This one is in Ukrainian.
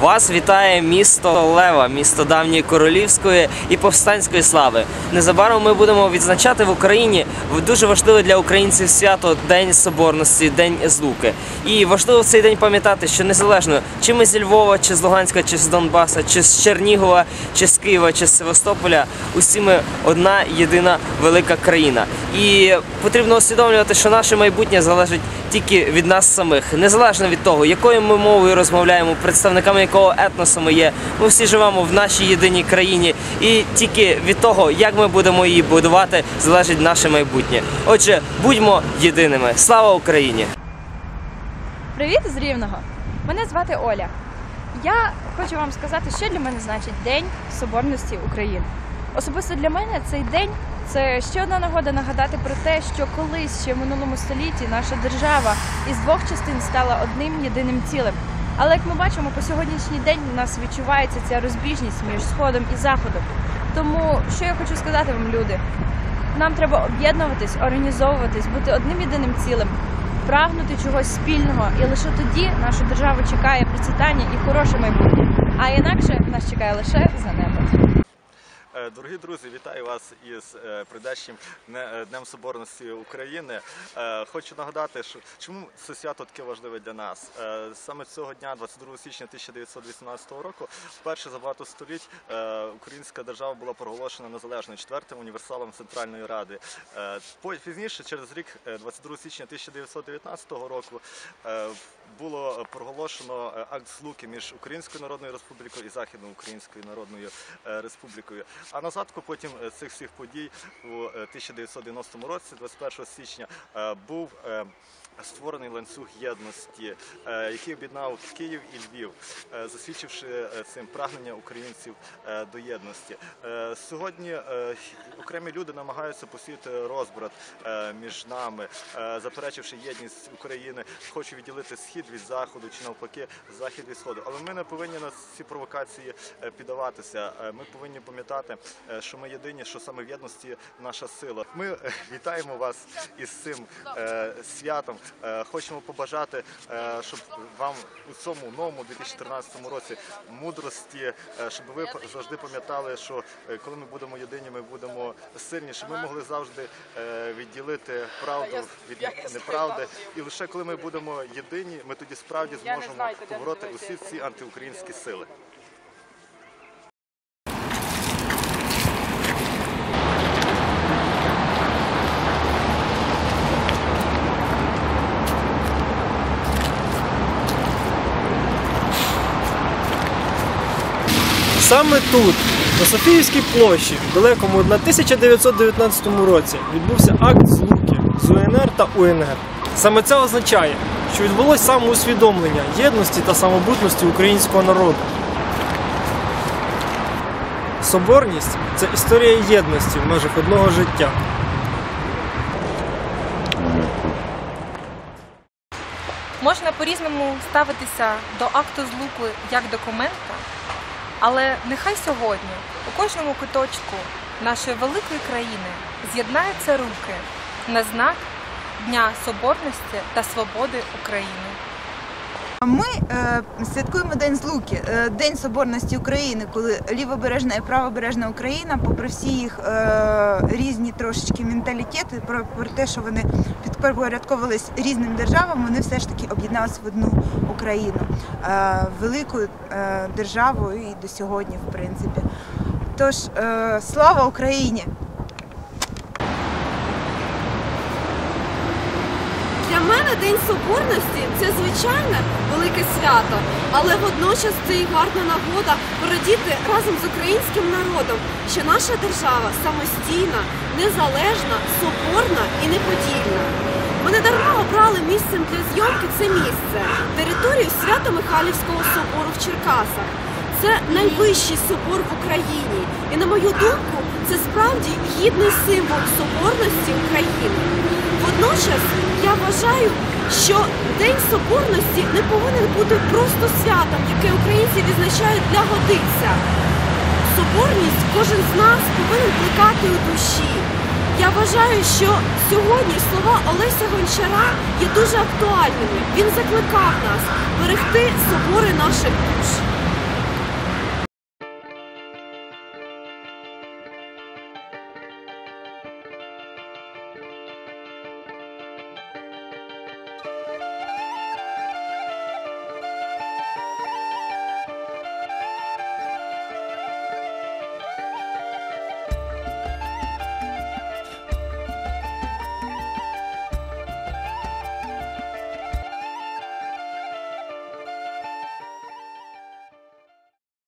Вас вітає місто Лева, місто давньої королівської і повстанської слави. Незабаром ми будемо відзначати в Україні дуже важливе для українців свято День Соборності, День Злуки. І важливо в цей день пам'ятати, що незалежно чи ми зі Львова, чи з Луганська, чи з Донбаса, чи з Чернігова, чи з Києва, чи з Севастополя, усі ми одна єдина велика країна. І потрібно усвідомлювати, що наше майбутнє залежить тільки від нас самих, незалежно від того, якою ми мовою розмовляємо, представниками якого етносу ми є. Ми всі живемо в нашій єдиній країні, і тільки від того, як ми будемо її будувати, залежить наше майбутнє. Отже, будьмо єдиними. Слава Україні! Привіт з Рівного! Мене звати Оля. Я хочу вам сказати, що для мене значить День Соборності України. Особисто для мене цей день це ще одна нагода нагадати про те, що колись ще в минулому столітті наша держава із двох частин стала одним єдиним цілим. Але як ми бачимо, по сьогоднішній день у нас відчувається ця розбіжність між сходом і заходом. Тому що я хочу сказати вам, люди, нам треба об'єднуватись, організовуватись, бути одним єдиним цілим, прагнути чогось спільного, і лише тоді нашу державу чекає процвітання і хороше майбутнє. А інакше нас чекає лише занепад. Е, Дорогі друзі, вітаю вас із е, прийдешнім е, Днем Соборності України. Хочу нагадати, що чому це свято таке важливе для нас. Саме цього дня, 22 січня 1918 року, вперше за багато століть українська держава була проголошена незалежною четвертим універсалом Центральної Ради. Пізніше, через рік, е, 22 січня 1919 року, було проголошено акт злуки між Українською Народною Республікою і Західноукраїнською Народною е, Республікою. А на задку потім е, цих всіх подій у е, 1990 році, 21 січня, е, був е, створений ланцюг єдності, е, який об'єднав Київ і Львів, е, засвідчивши е, цим прагнення українців е, до єдності. Е, Сьогодні е, окремі люди намагаються посіяти розбрат е, між нами, е, заперечивши єдність України, хочуть відділити схід від заходу чи навпаки захід від сходу. Але ми не повинні на ці провокації е, піддаватися. Е, Ми повинні пам'ятати, е, що ми єдині, що саме в єдності наша сила. Ми е, вітаємо вас із цим е, святом. Е, Хочемо побажати, е, щоб вам у цьому новому 2014 році мудрості, е, щоб ви завжди пам'ятали, що е, коли ми будемо єдині, ми будемо сильні, щоб ми могли завжди е, відділити правду від неправди. І лише коли ми будемо єдині, ми тоді справді зможемо побороти усі ці антиукраїнські сили. Саме тут, на Софіївській площі, в далекому 1919 році, відбувся акт злуки з УНР та УНР. Саме це означає, що відбулось самоусвідомлення єдності та самобутності українського народу. Соборність це історія єдності в межах одного життя. Можна по-різному ставитися до акту злуки як документа, але нехай сьогодні у кожному куточку нашої великої країни з'єднаються руки на знак Дня Соборності та Свободи України. Ми е, святкуємо День Злуки, е, День Соборності України, коли лівобережна і правобережна Україна, попри всі їх е, різні трошечки менталітети, про, про те, що вони підпорядковувались різним державам, вони все ж таки об'єдналися в одну Україну, е, велику е, державу і до сьогодні, в принципі. Тож, е, слава Україні! Для мене День Соборності це звичайне велике свято, але водночас це і гарна нагода порадіти разом з українським народом, що наша держава самостійна, незалежна, соборна і неподільна. Ми не дарма обрали місцем для зйомки це місце територію Свято-Михайлівського собору в Черкасах. Це найвищий собор в Україні, і на мою думку, це справді гідний символ соборності України. Водночас я вважаю, що День Соборності не повинен бути просто святом, яке українці відзначають для годиться. Соборність кожен з нас повинен плекати у душі. Я вважаю, що сьогодні слова Олеся Гончара є дуже актуальними. Він закликав нас берегти собори наших душ.